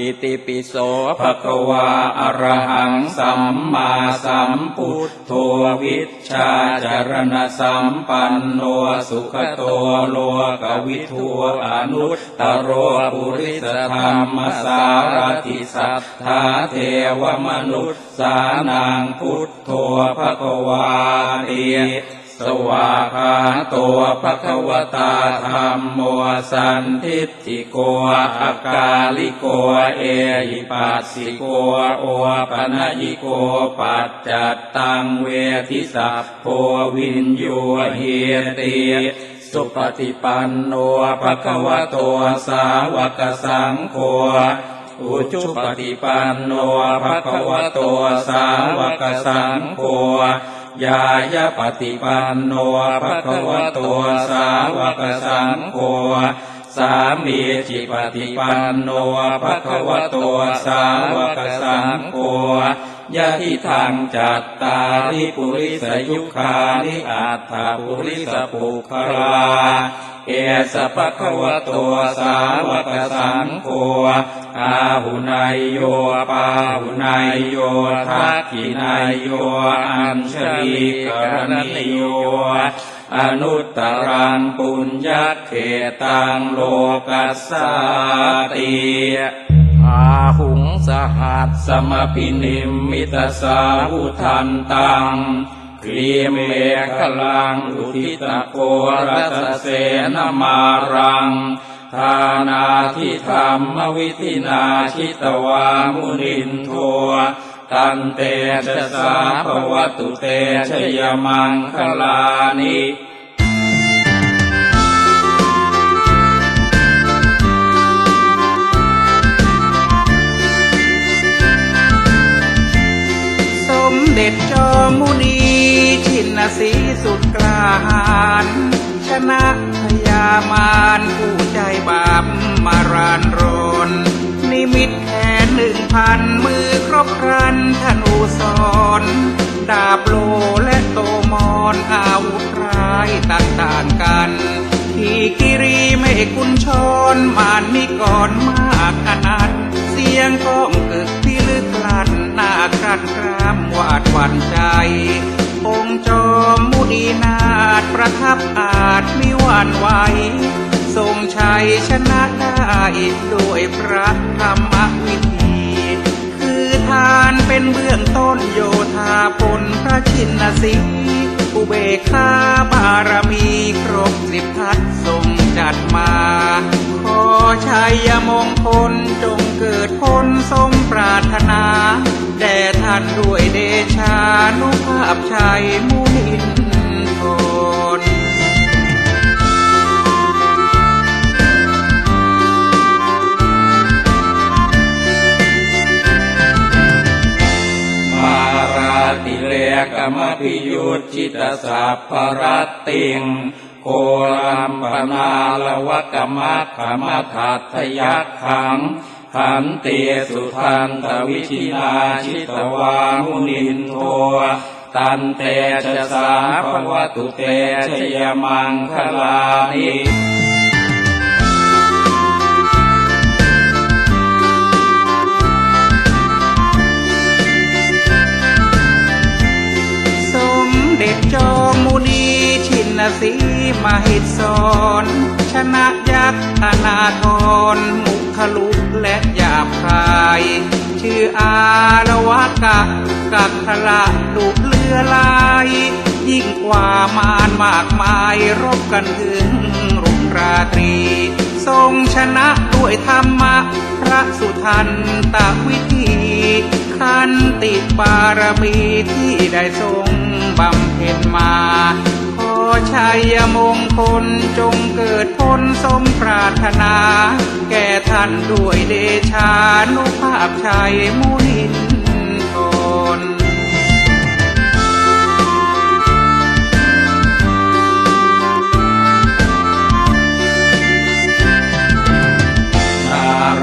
อิติปิโสภะคะวาอระหังสัมมาสัมพุทโธวิชชาจารณสัมปันโนสุขโตโลกวิทูอนุตตโรปุริสธรรมสารติสัทธาเทวมนุษย์สานังพุทโธภะคะวาติ สวาคาโตภะคะวตาธรรมโมสันทิฏฐิโกอากาลิโกเอหิปัสสิโกโอปะนะยิโกปัจจัตตังเวทิสัพโพวินโยเฮติสุปฏิปันโนภะคะวะโตสาวกสังโฆอุจุปฏิปันโนภะคะวะโตสาวกสังโฆ ยายาปฏิปันโนภะคะวะโตสาวกสังโฆสามีจิปฏิปันโนภะคะวะโตสาวกสังโฆ ยะทิทางจัตตาริปุริสยุคานิอัตถปุริสปุคลาเอสะภะคะวะโตสาวกสังโฆอาหุนายโยปาหุนายโยทักขินายโยอัญชลีกรณิโยอนุตตรังปุญญเขตังโลกัสสาติ สหัสสมพินิมมิตสาหุทันตังครีเมฆลังอุทิตโกรัสเสนมารังทานาทิธรรมวิธินาชิตวามุนินโทตันเตชะสาภวตุเตชยมังคลานิ ด็จจอมมุนีชินสีสุดกลาหาญชนะพยามารผู้ใจบาปมารานรน นิมิตแขนหนึ่งพันมือครบครันธนูสอนดาบโลและโตมอนอาวุธร้ายต่างๆกันที่กิรีไม่กุญชรมานนิกรมากขนาดเสียงก้องกึกที่ลึกลั่น กันครามวาดหวั่นใจ องค์จอมมุนีนาฏประทับอาจมิหวันไหวทรงชัยชนะได้ด้วยพระธรรมวิธี คือทานเป็นเบื้องต้นโยธาพลพระชินสี อุเบกขาบารมีครบสิบทัศทรงจัดมา ขอชัยมงคลจงเกิดผลสมปรารถนา แด่ท่านด้วยเดชานุภาพชัยมุนินทน ติเลกมพิยุตจิตสัพพรตติงโครัมปนาลวกมัคขมัทัตยักขังขันเตสุทันตวิชินาชิตวามุนินโทตันเตชะสาภวตุเตชยมังคลานิ จอมมุนีชินสีมาหิตสอนชนะยักษ์อนาทรมุขลุกและหยาบคาย ชื่ออาละวะกะกักขละดุเลือลาย ยิ่งกว่ามารมากมายรบกันถึงรุ่งราตรี ทรงชนะด้วยธรรมะ พระสุทันตวิธีขันติบารมีที่ได้ทรง บำเพ็ญมา ขอชัยมงคลจงเกิดพ้นสมปรารถนา แก่ท่านด้วยเดชานุภาพชัยมุนินทน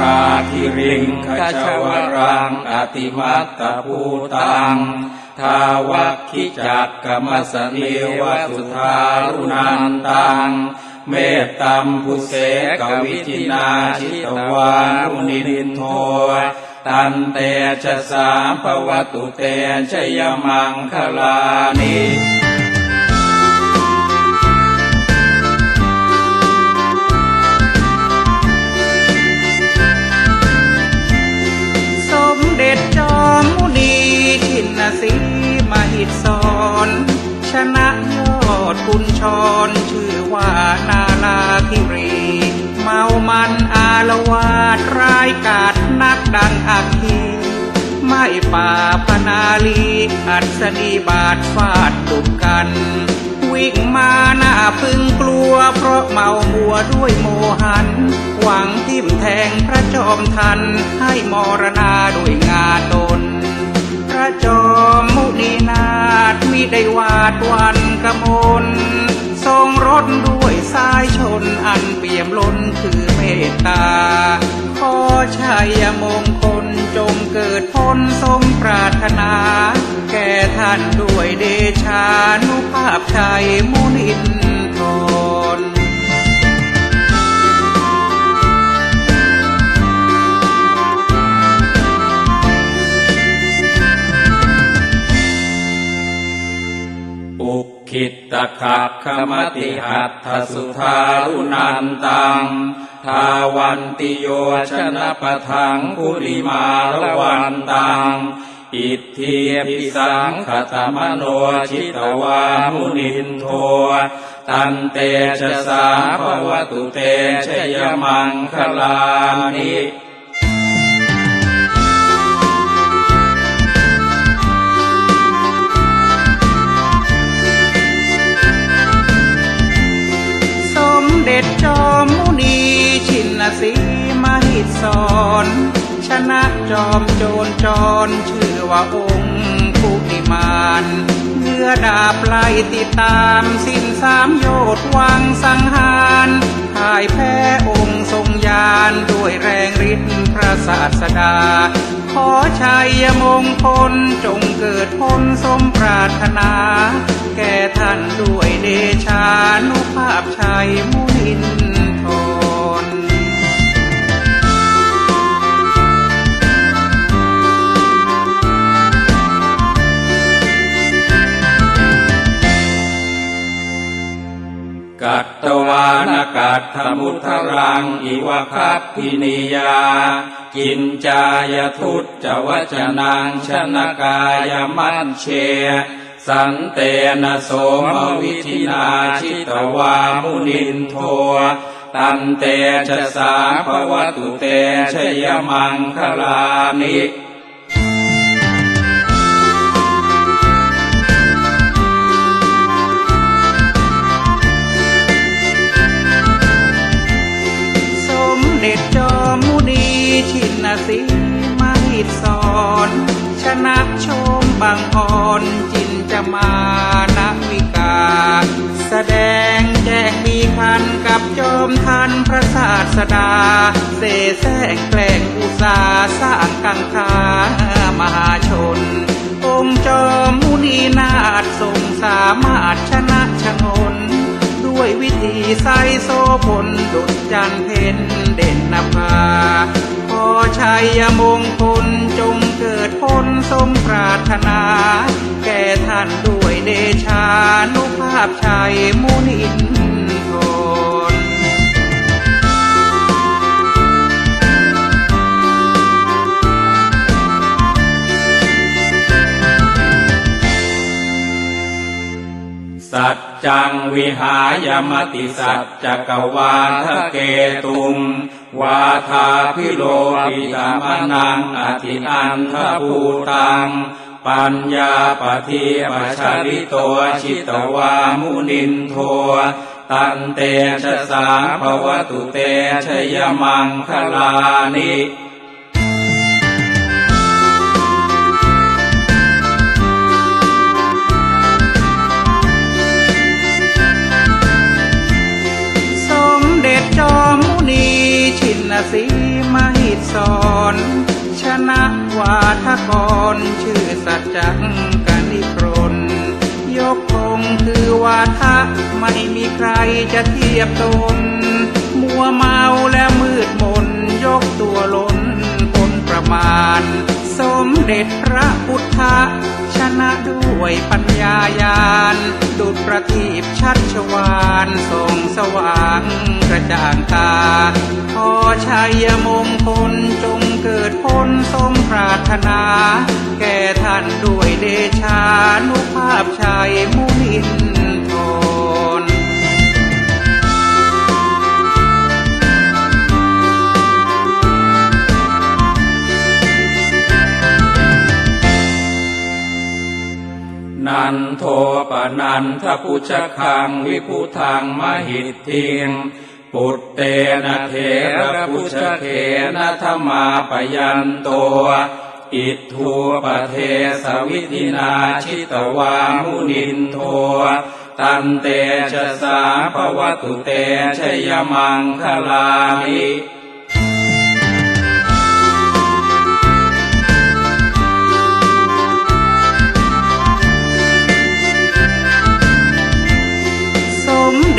ราธิริงขจวรังอติมัตตภูตัง ทาวัคคิจักกมสเนวสุธารุนันตังเมตตัมพุเสกวิจินาชิตวานุนินินโทตันเตชะสามภวตุเตชยมังคลานิ มหิตสอน ชนะยอดคุณชรชื่อว่านาลาคิรีเมามันอารวาดร้ายกาจนักดังอักขีไม่ป่าพนาลีอัศนีบาดฟาดดุกัน วิ่งมาหน้าพึงกลัว เพราะเมามัวด้วยโมหัน หวังทิ่มแทงพระจอมทันให้มรณาด้วยงาตน จอมมุนีนาถมิได้วาดวันกระมลทรงรถด้วยสายชนอันเปี่ยมล้นคือเมตตา ขอชัยมงคลจงเกิดพ้นสมปรารถนา แก่ท่านด้วยเดชานุภาพชัยมุนิน อุคิตตคักขมติหัตถสุธารุนันตัง ทาวันติโยชนะปะทังกุริมาละวันตัง อิทธิพิสังขตมโนชิตวามุนินโทตันเตชะสาภวตุเตชยมังคลานิ เด็จจอมมุนีชินสีมหิตสอนชนะจอมโจรจรชื่อว่าองค์ภูติมานเมื่อดาบไล่ติดตามสิ้นสามโยชน์วังสังหารพ่ายแพ้องค์ทรงยานด้วยแรงฤทธิ์พระศาสดา ขอชัยมงคลจงเกิดพ้นสมปรารถนา แก่ท่านด้วยเดชานุภาพชัยมุนินทรกัตตวานกัตถมุทรังอิวคัพพินิยา กินจายทุตจวจนังชนกายมัชเช สันเตนะโสมวิธินาชิตวามุนินโทตันเตชะสาภวตุเตชยมังคลานิสมเด็จจอมมุนีชินสีมหิตสอน ชนะชมบางอ่อนจิ จะมานะวิกา แสดงแจ้งมีคันกับจอมทันพระศาสดา เสแสร้งแกล้งอุสาสร้างกังขามหาชน องค์จอมมุนีนาถทรงสามารถชนะชงนด้วยวิธีใสโซผลดุจจันเพ็ญเด่นนภา ชัยมงคลจงเกิดพ้นสมปรารถนา แก่ท่านด้วยเดชานุภาพชัยมุนินทรสัจจังวิหายมติสัจจกวาทะเกตุง วาทาพิโลปิตามนังอธิอันทภูตัง ปัญญาปฏิปชาริโตชิตวามุนินโทตันเตชะสาภวตุเตชยมังคลานิ มเด็จจอนชินสีมหิตสอนชาทกรชื่อสัจจังกนิครนยกคงคือวาทะไม่มีใครจะเทียบตน มัวเมาและมืดมน ยกตัวล้นพ้นประมาณ สมเด็จพระพุทธ นะด้วยปัญญายานดุจประทีปชัดชวานส่งสว่างกระจ่างตาขอชัยมงคลจงเกิดพ้นสมปรารถนา แก่ท่านด้วยเดชานุภาพชัยมุนิน นันโทปนันทพุชคังวิพุทังมหิทธิงปุตเตนะเทระพุชเคนะธรรมาปยันโตอิทูปเทสวิธินาชิตวามุนินโทตันเตชะสาภวตุเตชยมังคลามิ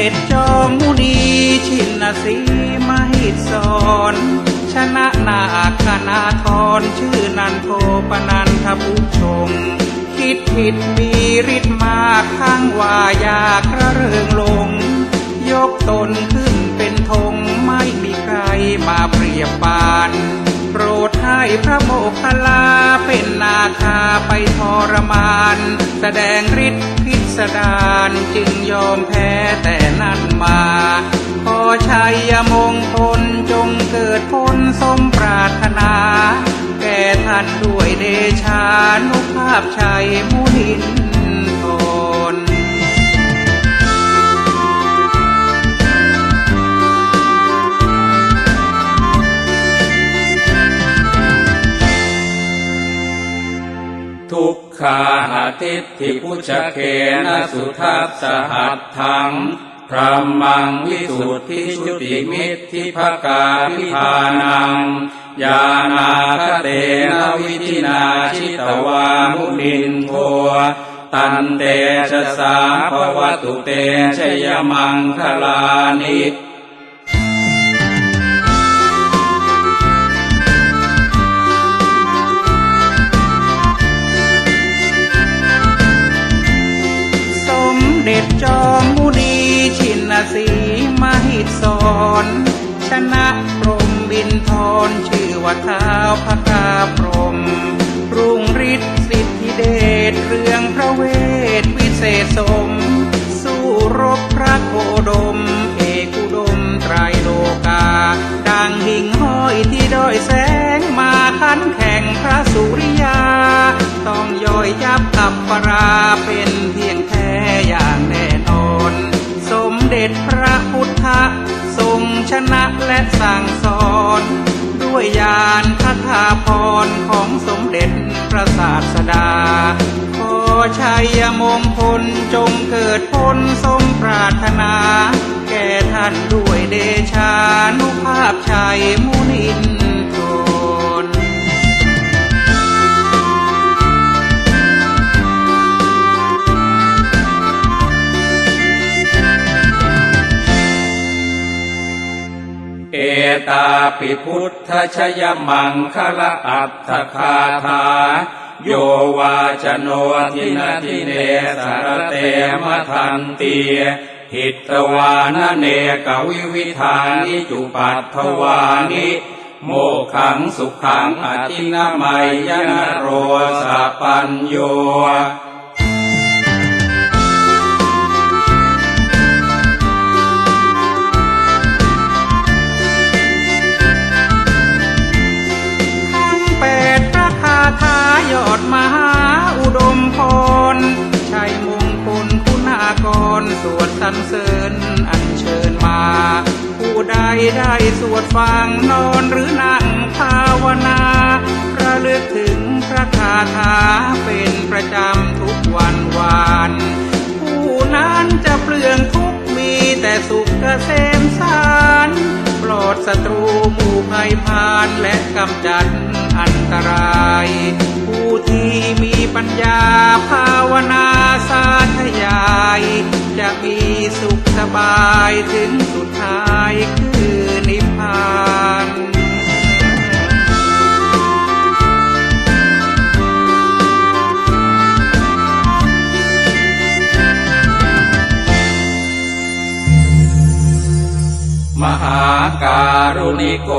ด็จจอมมุนีชินสีมหิดสอนชนะนาคนาทรชื่อนันโทปนันทบุชงคิดผิดมีฤทธิ์มาข้างว่าอยากระเริงลง ยกตนขึ้นเป็นธงไม่มีใครมาเปรียบปาน โปรดให้พระโมคคัลลาเป็นนาคาไปทรมาน แสดงฤทธิ์ สดารจึงยอมแพ้แต่นั้นมาขอชัยมงคลจงเกิดพ้นสมปรารถนา แก่ท่านด้วยเดชานุภาพชัยมุนิน ทุกขาอาทิตถิพุชเคนะสุทัสสหัตถังพระมังวิสุทธิชุติมิตทิภกาพิธานังยานาคเตนะวิธินาชิตวามุนินโทตันเตชะสาภวตุเตชยมังคลานิ ด็จจอมมุนีชินสีมหิดสอนชนะพรมบินทรชื่อว่าเท้าพระกาพรหมรุ่งฤทธิ์สิทธิเดชเรื่องพระเวทวิเศษสม สู้รบพระโคดม เอกุดมไตรโลกา ดังหิ่งห้อยที่ด้อยแส ขันแข่งพระสุริยา ต้องย่อยยับอับปราเป็นเพียงแท้อย่างแน่นอน สมเด็จพระพุทธทรงชนะและสั่งสอน ด้วยญาณคาถาพรของสมเด็จพระศาสดา ขอชัยมงคลจงเกิดพ้นสมปรารถนา แก่ท่านด้วยเดชานุภาพชัยมุนิน ตาปิพุทธชยมังคละอัตถคาถาโยวาจโนทินาทิเนสารเตมทันเตียหิตวานเนกวิวิธานิจุปัตถวานิโมขังสุขังอธินามัยยนโรสะปัญโย พระคายอดมหาอุดมพรชัยมงคลคุณากร สวดสรรเสริญอัญเชิญมา ผู้ใดได้สวดฟังนอนหรือนั่งภาวนาระลึกถึงพระคาถาเป็นประจำทุกวันวาน ผู้นั้นจะเปลืองทุกมีแต่สุขเกษม อดศัตรูหมู่ภัยพานและกำจัดอันตราย ผู้ที่มีปัญญาภาวนาสาธยาย จะมีสุขสบายถึงสุดท้ายคือนิพพาน มหาการุณิโก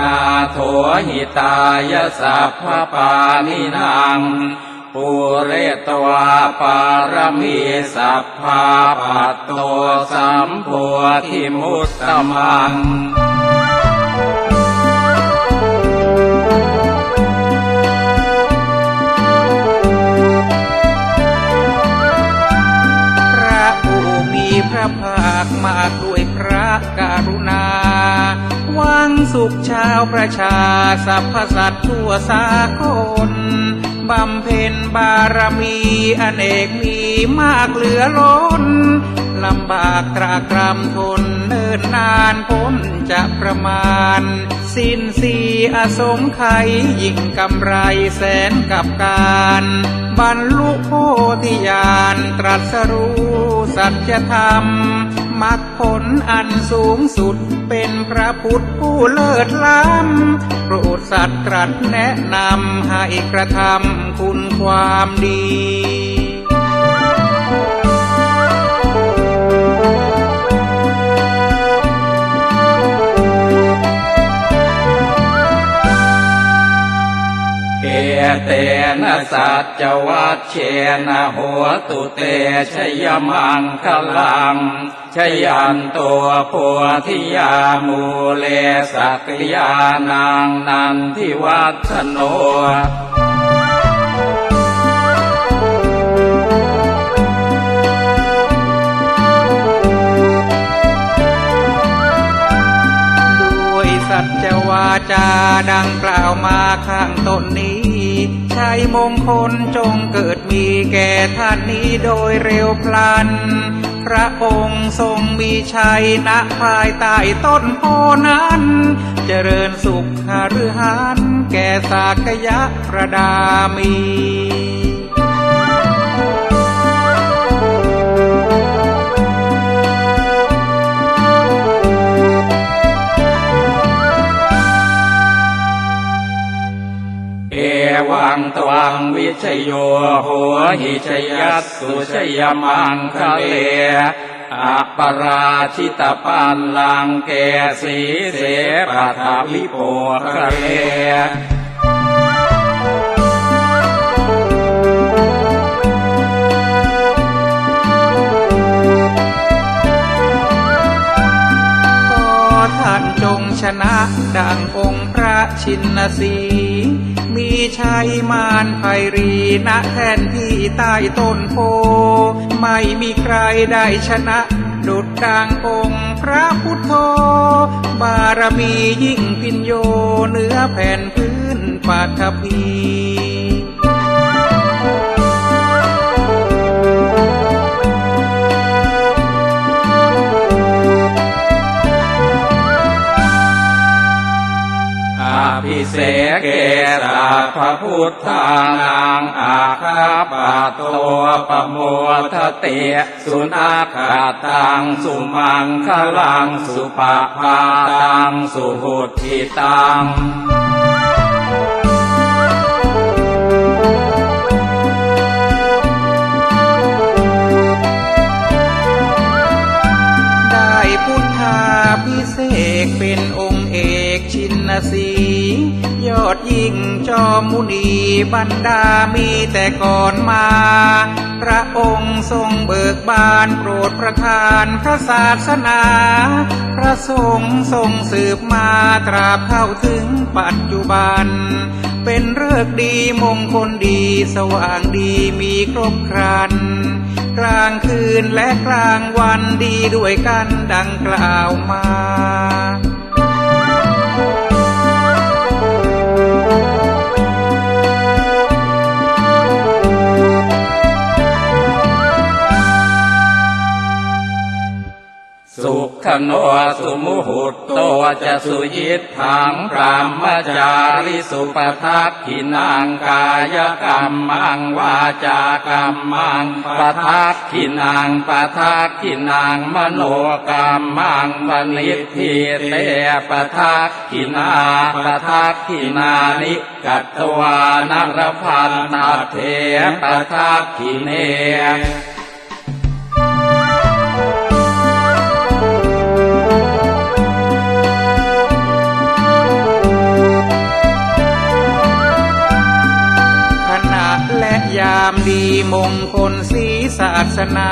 นาโถหิตายสัพพปานินางปุเรตวาปารมีสัพพาปัตโตสัมโพธิมุตตมัง สุขชาวประชาสรรพสัตว์ทั่วสากลบำเพ็ญบารมีอเนกมีมากเหลือล้นลำบากตรากรำทนเนิ่นนานพ้นจะประมาณ สิ้นสีอสมไขยยิ่งกำไรแสนกับการ บรรลุโพธิญาณตรัสรู้สัจธรรม มรรคผลอันสูงสุดเป็นพระพุทธผู้เลิศล้ำโปรดสัตว์ตรัสแนะนำให้กระทำคุณความดี เตนะสัจวัชเชนะโหตุเตชยมังคลังชยันตัวผัวทิยามูเลสักยานางนันทิวัฒโนด้วยสัจวาจาดังกล่าวมาข้างต้นนี้ มงคลจงเกิดมีแก่ท่านนี้โดยเร็วพลัน พระองค์ทรงมีชัยณภายใต้ต้นโพนั้น เจริญสุขหฤหันแก่สากยะประดามี วังตวังวิชโยโหหิชยัสสุชยมังคะเลอัปปราชิตปันลังเกสีเสปะทาวิโปคะเลขอท่านจงชนะดังองค์พระชินสี มีชัยมานไพรีณแทนที่ใต้ต้นโพ ไม่มีใครได้ชนะ ดุดดังองค์พระพุทโธบารมียิ่งพินโยเหนือแผ่นพื้นปาฐพี พระพุทธานังอาคาปะโตปะโมทเตสุนาคาตังสุมังคลังสุปะพาตังสุหุติตังได้พุทธาพิเศษเป็นองค์เอกชินสี อดยิ่งจอมมุนีบรรดามีแต่ก่อนมา พระองค์ทรงเบิกบานโปรดประทานพระศาสนา พระสงฆ์ทรงสืบมาตราบเข้าถึงปัจจุบัน เป็นเรือกดีมงคลดีสว่างดีมีครบครัน กลางคืนและกลางวันดีด้วยกันดังกล่าวมา ขโนสุมุหุตโตจะสุยิตถังพรามจาริสุปทักขินังกายกรรมังวาจากรรมังปทักขินังปทักขินังมโนกรรมังปณิทิเตปทักขินาปทักขินานิกัตตวานรพันนาเทปทักขิเนามดีมงคลศีศาสนา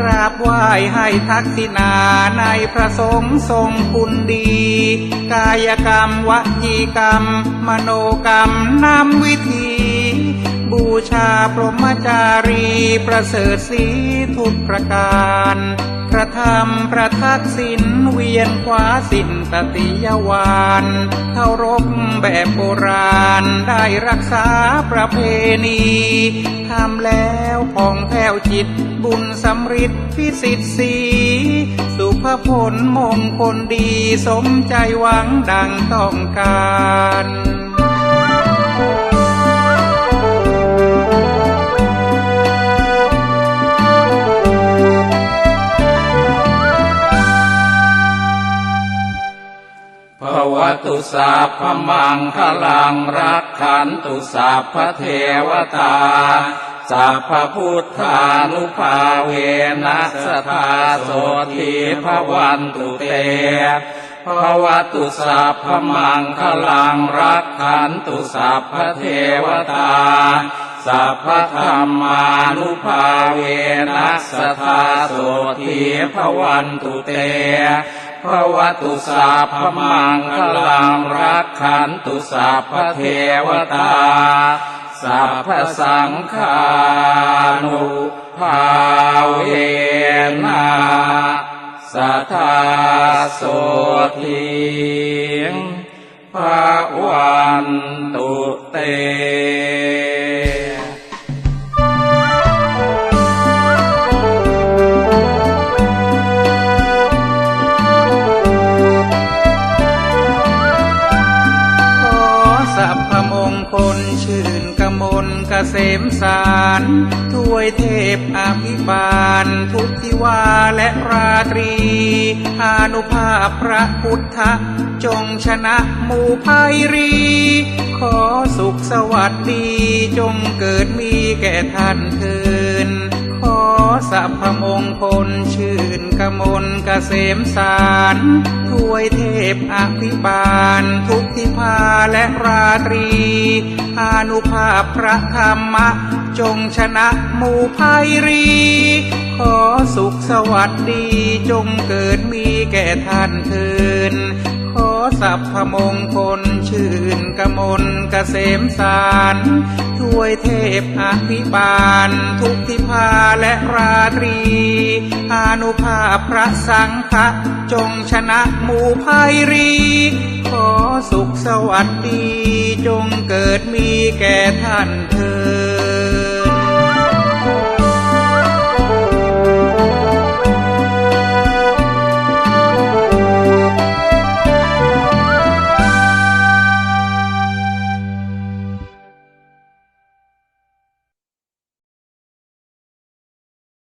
กราบไหว้ให้ทักษิณาในพระสงฆ์ทรงคุณดี กายกรรมวจีกรรม มโนกรรมนำวิธี บูชาพรหมจารีประเสริฐสีทุกประการ พระธรรมประทักษิณเวียนขวาสินตติยวานเคารพแบบโบราณ ได้รักษาประเพณีทำแล้วผ่องแผ้วจิต บุญสำริดพิสิทธิ์สีสุภผลมงคลดีสมใจหวังดังต้องการ วตุสัพมังคลังรักขันตุสัพเทวตาสัพพุทธานุภาเวนัสทธาโสทีภวันตุเตภวตุสัพพมังคลังรักขันตุสัพพเทวตาสัพพธรรมานุภาเวนัสทธาโสทีภวันตุเต ภวตุสัพพมังคลังรักขันตุสัพพเทวตาสัพพสังฆานุภาเวนะสัทธาโสทิภาวันตุเต กษมสารถ้วยเทพอภิบาลทุกทิวาและราตรีอานุภาพพระพุทธ จงชนะหมู่ภัยรี ขอสุขสวัสดี จงเกิดมีแก่ท่านเทินขอสัพพมงคลชื่นกมลเกษมสารถ้วยเทพอภิบาล ทุกทิพาและราตรี อานุภาพพระธรรมะ จงชนะหมู่ภัยรี ขอสุขสวัสดีจงเกิดมีแก่ท่านเทิน ขอสัพพมงคลชื่นกมลเกษมสารถ้วยเทพอภิบาล ทุกทิพาและราตรีอนุภาพพระสังฆะจงชนะหมู่ภัยรี ขอสุขสวัสดี จงเกิดมีแก่ท่านเธอ